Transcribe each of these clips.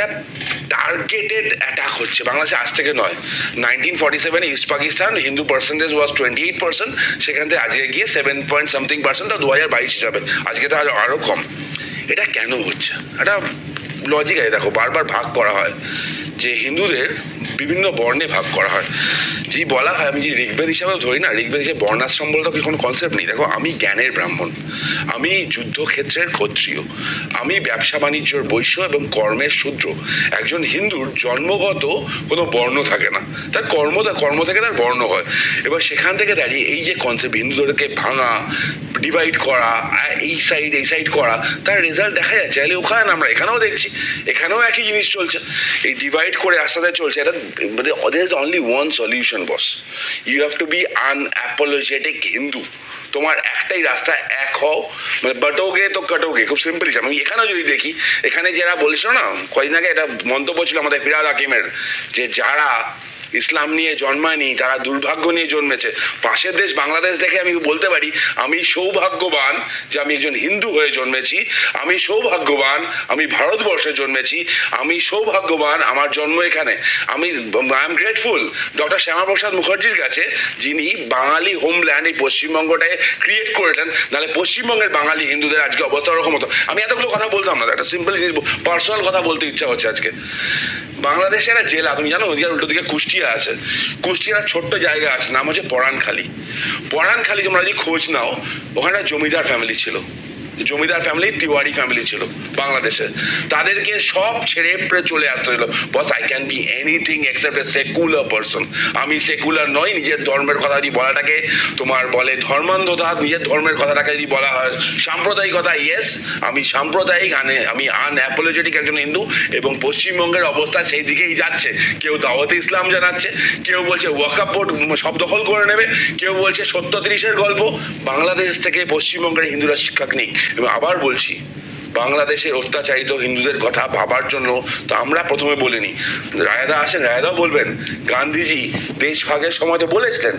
একটা targeted attack হচ্ছে। বাংলাদেশে আজ থেকে নয়। Nineteen forty seven East Pakistan Hindu percentage was twenty eight percent সেখান থেকে আজকে গিয়ে সেভেন পয়েন্ট সামথিং পার্সেন্ট দু হাজার বাইশ হিসাবে আজকে তো আরও কম। এটা কেন হচ্ছে? একটা লজিক আছে। দেখো, বারবার ভাগ করা হয় যে হিন্দুদের বিভিন্ন বর্ণে ভাগ করা হয়। যদি বলা হয়, আমি যদি ঋগ্বেদ হিসাবেও ধরি না, ঋগ্বেদ হিসেবে বর্ণাশ্রম তো কোনো কনসেপ্ট নেই। দেখো, আমি জ্ঞানের ব্রাহ্মণ। আমি যুদ্ধক্ষেত্রের ক্ষত্রিয়। আমি ব্যবসা বাণিজ্যর বৈশ্য এবং কর্মের শূদ্র। একজন হিন্দুর জন্মগত কোনো বর্ণ থাকে না। তার কর্ম কর্ম থেকে তার বর্ণ হয়। এবার সেখান থেকে দাঁড়িয়ে এই যে কনসেপ্ট হিন্দুদেরকে ভাঙা ডিভাইড করা এই সাইড এই সাইড করা, তার রেজাল্ট দেখা যাচ্ছে তাহলে ওখানে আমরা এখানেও দেখছি, এখানেও একই জিনিস চলছে। এই ডিভাইড করে আস্তে চলছে। এটা but there's only one solution, boss. You have to be an apologetic Hindu. তোমার একটাই রাস্তা, এক হও। মানে বাটোগে তো কাটোগে, খুব সিম্পল আমি এখানেও যদি দেখি, এখানে যারা বলছিল না কদিন আগে একটা মন্তব্য ছিল আমাদের ফিরাদ হাকিমের, যে যারা ইসলাম নিয়ে জন্মায়নি, তারা দুর্ভাগ্য নিয়ে জন্মেছে। পাশের দেশ বাংলাদেশ দেখে আমি বলতে পারি, আমি সৌভাগ্যবান যে আমি একজন হিন্দু হয়ে জন্মেছি, আমি সৌভাগ্যবান আমি ভারতবর্ষে জন্মেছি, আমি সৌভাগ্যবান আমার জন্ম এখানে। আমি I am grateful doctor Shyama Prasad মুখার্জির কাছে, যিনি বাঙালি হোমল্যান্ড এই পশ্চিমবঙ্গটাকে ক্রিয়েট করেছেন নাহলে পশ্চিমবঙ্গের বাঙালি হিন্দুদের আজকে অবস্থা ওরকম হতো। আমি এতগুলো কথা বলতাম না, একটা সিম্পল জিনিস পার্সোনাল কথা বলতে ইচ্ছা হচ্ছে আজকে। বাংলাদেশে একটা জেলা, তুমি জানো, ওদিকে উল্টো দিকে কুষ্টিয়া আছে। কুষ্টিয়ার ছোট্ট জায়গা আছে, নাম হচ্ছে পরানখালী। পরানখালী তোমরা যদি খোঁজ নাও, ওখানে জমিদার ফ্যামিলি ছিল। জমিদার ফ্যামিলি তিওয়ারি ফ্যামিলি ছিল বাংলাদেশে। তাদেরকে সব ছেড়ে চলে আসতে হলো boss I can be anything except a secular person আমি সেকুলার নই, নিজের ধর্মের কথা যদি বলাটাকে তোমার বলে। ধর্মান্ধতা নিজের ধর্মের কথাটাকে যদি বলা হয়। সাম্প্রদায়িকতা ইয়েস আমি সাম্প্রদায়িক, আনে আমি আনঅ্যাপোলজেটিক একজন হিন্দু এবং পশ্চিমবঙ্গের অবস্থা সেই দিকেই যাচ্ছে। কেউ দাওয়াতে ইসলাম জানাচ্ছে, কেউ বলছে ওয়াকাপ বোর্ড সব দখল করে নেবে, কেউ বলছে সত্য তিরিশের গল্প। বাংলাদেশ থেকে পশ্চিমবঙ্গের হিন্দুরা শিক্ষক নিক এবং আবার বলছি, বাংলাদেশের অত্যাচারিত হিন্দুদের কথা ভাবার জন্য তো আমরা প্রথমে বলিনি। রায়দা আসেন, রায়দাও বলবেন, গান্ধীজি দেশ ভাগের সময় তো বলেছিলেন,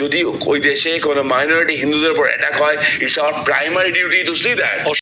যদি ওই দেশে কোনো মাইনরিটি হিন্দুদের উপর অ্যাটাক হয় it's our primary duty to see that